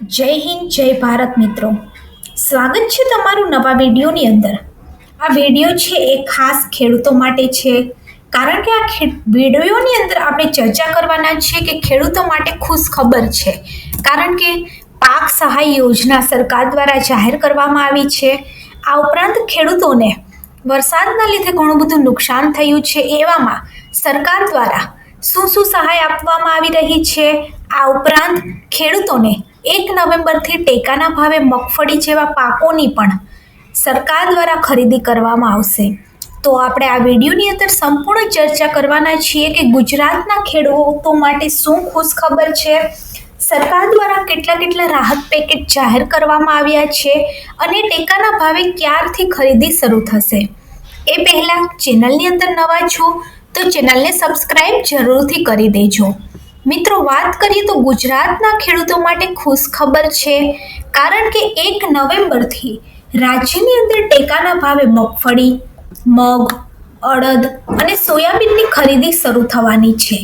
જય હિન્દ, જય ભારત મિત્રો. સ્વાગત છે તમારું નવા વિડીયોની અંદર. આ વીડિયો છે એ ખાસ ખેડૂતો માટે છે, કારણ કે આ વિડીયોની અંદર આપણે ચર્ચા કરવાના છે કે ખેડૂતો માટે ખુશ ખબર છે. કારણ કે પાક સહાય યોજના સરકાર દ્વારા જાહેર કરવામાં આવી છે. આ ઉપરાંત ખેડૂતોને વરસાદના લીધે ઘણું બધું નુકસાન થયું છે એવામાં સરકાર દ્વારા શું શું સહાય આપવામાં આવી રહી છે? આ ઉપરાંત ખેડૂતોને એક નવેમ્બરથી ટેકાના ભાવે મગફળી જેવા પાકોની પણ સરકાર દ્વારા ખરીદી કરવામાં આવશે. તો આપણે આ વિડીયોની અંદર સંપૂર્ણ ચર્ચા કરવાના છીએ કે ગુજરાતના ખેડૂતો માટે શું ખુશ ખબર છે? સરકાર દ્વારા કેટલા કેટલા રાહત પેકેજ જાહેર કરવામાં આવ્યા છે અને ટેકાના ભાવે ક્યારથી ખરીદી શરૂ થશે? એ પહેલાં ચેનલની અંદર નવા છો તો ચેનલને સબસ્ક્રાઇબ જરૂરથી કરી દેજો. મિત્રો, વાત કરીએ તો ગુજરાતના ખેડૂતો માટે ખુશ ખબર છે. કારણ કે એક નવેમ્બરથી રાજ્યની અંદર ટેકાના ભાવે મગફળી, મગ, અડદ અને સોયાબીનની ખરીદી શરૂ થવાની છે.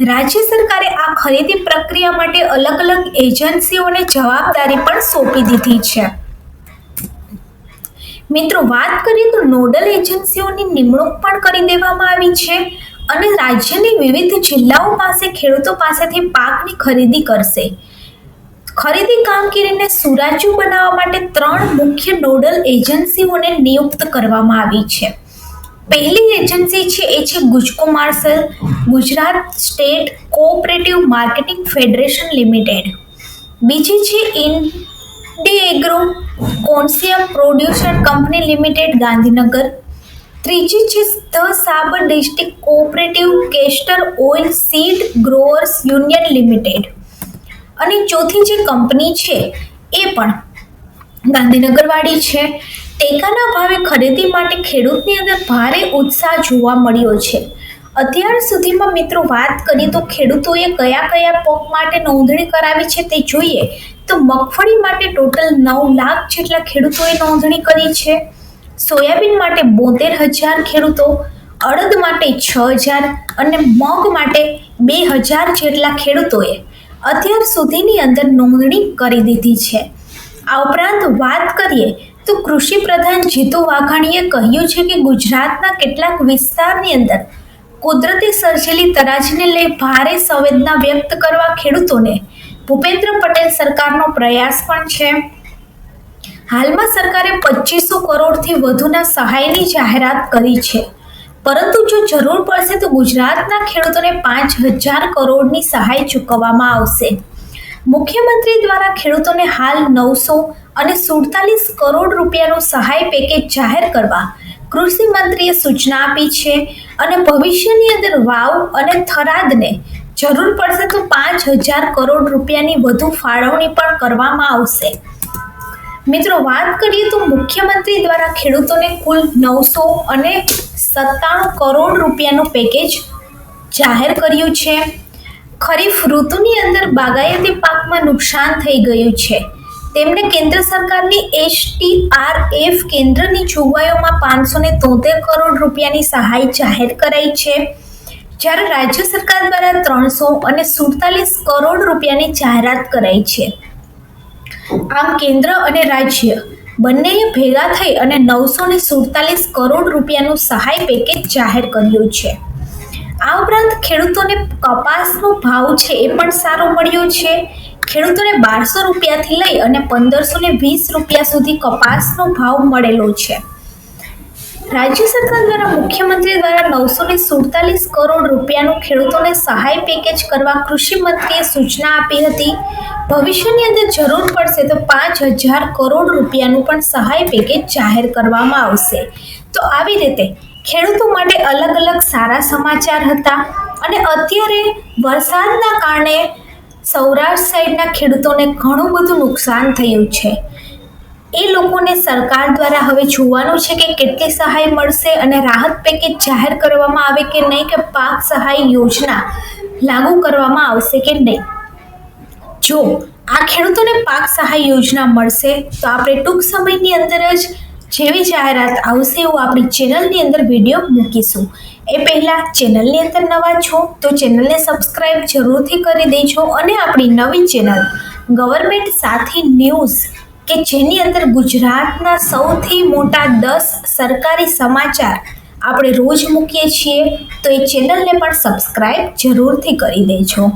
રાજ્ય સરકારે આ ખરીદી પ્રક્રિયા માટે અલગ અલગ એજન્સીઓને જવાબદારી પણ સોંપી દીધી છે. મિત્રો, વાત કરીએ તો નોડલ એજન્સીઓની નિમણૂક પણ કરી દેવામાં આવી છે. અને રાજ્યની વિવિધ જિલ્લાઓ પાસે ખેડૂતો પાસેથી પાકની ખરીદી કરશે. ખરીદી કામગીરીને સુરાજુ બનાવવા માટે ત્રણ મુખ્ય નોડલ એજન્સીઓને નિયુક્ત કરવામાં આવી છે. પહેલી એજન્સી છે એ છે Gujcomasol Gujarat state cooperative marketing federation limited. બીજી છે Indi agro consortium producer company limited Gandhinagar. ત્રીજી છે the Sabar district cooperative castor oil seed growers union limited. અને ચોથી જે કંપની છે, એ પણ ગાંધીનગરવાળી છે. ટેકાના ભાવે ખરીદી માટે ખેડૂતની અંદર ભારે ઉત્સાહ જોવા મળ્યો છે. અત્યાર સુધીમાં મિત્રો વાત કરીએ તો ખેડૂતોએ કયા કયા પોક માટે નોંધણી કરાવી છે તે જોઈએ. તો મગફળી માટે ટોટલ નવ લાખ જેટલા ખેડૂતોએ નોંધણી કરી છે. સોયાબીન માટે બોતેર હજાર ખેડૂતો, અડદ માટે છ હજાર અને મગ માટે બે હજાર જેટલા ખેડૂતોએ અત્યાર સુધીની અંદર નોંધણી કરી દીધી છે. આ ઉપરાંત વાત કરીએ તો કૃષિ પ્રધાન જીતુ વાઘાણીએ કહ્યું છે કે ગુજરાતના કેટલાક વિસ્તારની અંદર કુદરતી સર્જેલી તરાજને લઈ ભારે સંવેદના વ્યક્ત કરવા ખેડૂતોને ભૂપેન્દ્ર પટેલ સરકારનો પ્રયાસ પણ છે. હાલમાં સરકારે પચીસો કરોડથી વધુના સહાયની જાહેરાત કરી છે. પરંતુ જો જરૂર પડશે તો ગુજરાતના ખેડૂતોને પાંચ હજાર કરોડની સહાય ચૂકવવામાં આવશે. મુખ્યમંત્રી દ્વારા ખેડૂતોને હાલ નવસો અને સુડતાલીસ કરોડ રૂપિયાનું સહાય પેકેજ જાહેર કરવા કૃષિ મંત્રીએ સૂચના આપી છે અને ભવિષ્યની અંદર વાવ અને થરાદને જરૂર પડશે તો પાંચ હજાર કરોડ રૂપિયાની વધુ ફાળવણી પણ કરવામાં આવશે. મિત્રો, વાત કરીએ તો મુખ્યમંત્રી દ્વારા ખેડૂતોને કુલ નવસો અને સત્તાણું કરોડ રૂપિયાનું પેકેજ જાહેર કર્યું છે. ખરીફ ઋતુની અંદર બાગાયતી પાકમાં નુકસાન થઈ ગયું છે. તેમણે કેન્દ્ર સરકારની એસટીઆરએફ કેન્દ્રની જોગવાઈઓમાં પાંચસો ને તોતેર કરોડ રૂપિયાની સહાય જાહેર કરાઈ છે. જ્યારે રાજ્ય સરકાર દ્વારા ત્રણસો અને સુડતાલીસ કરોડ રૂપિયાની જાહેરાત કરાઈ છે. આમ કેન્દ્ર અને રાજ્ય બંનેએ ભેગા થઈ અને નવસો ને સુડતાલીસ કરોડ રૂપિયાનું સહાય પેકેજ જાહેર કર્યું છે. આ ઉપરાંત ખેડૂતોને કપાસનો ભાવ છે એ પણ સારો મળ્યો છે. ખેડૂતોને બારસો રૂપિયાથી લઈ અને પંદરસો વીસ રૂપિયા સુધી કપાસનો ભાવ મળેલો છે. રાજ્ય સરકાર દ્વારા મુખ્યમંત્રી દ્વારા નવસો ને સુડતાલીસ કરોડ રૂપિયાનું ખેડૂતોને સહાય પેકેજ કરવા કૃષિ મંત્રીએ સૂચના આપી હતી. ભવિષ્યની અંદર જરૂર પડશે તો પાંચ હજાર કરોડ રૂપિયાનું પણ સહાય પેકેજ જાહેર કરવામાં આવશે. તો આવી રીતે ખેડૂતો માટે અલગ અલગ સારા સમાચાર હતા અને અત્યારે વરસાદના કારણે સૌરાષ્ટ્ર સાઈડના ખેડૂતોને ઘણું બધું નુકસાન થયું છે. એ લોકોને સરકાર દ્વારા હવે જોવાનું છે કે કેટલી સહાય મળશે અને રાહત પેકેજ જાહેર કરવામાં આવે કે નહીં કે પાક સહાય યોજના લાગુ કરવામાં આવશે કે નહીં? જો આ ખેડૂતોને પાક સહાય યોજના મળશે, તો આપણે ટૂંક સમયની અંદર જ જેવી જાહેરાત આવશે એવું આપણી ચેનલની અંદર વીડિયો મૂકીશું. એ પહેલાં ચેનલની અંદર નવા છો, તો ચેનલને સબસ્ક્રાઈબ જરૂરથી કરી દેજો અને આપણી નવી ચેનલ ગવર્મેન્ટ સાથી ન્યૂઝ કે જેની અંદર ગુજરાતના સૌથી મોટા દસ સરકારી સમાચાર આપણે રોજ મૂકીએ છીએ, તો એ ચેનલને પણ સબસ્ક્રાઈબ જરૂરથી કરી દેજો.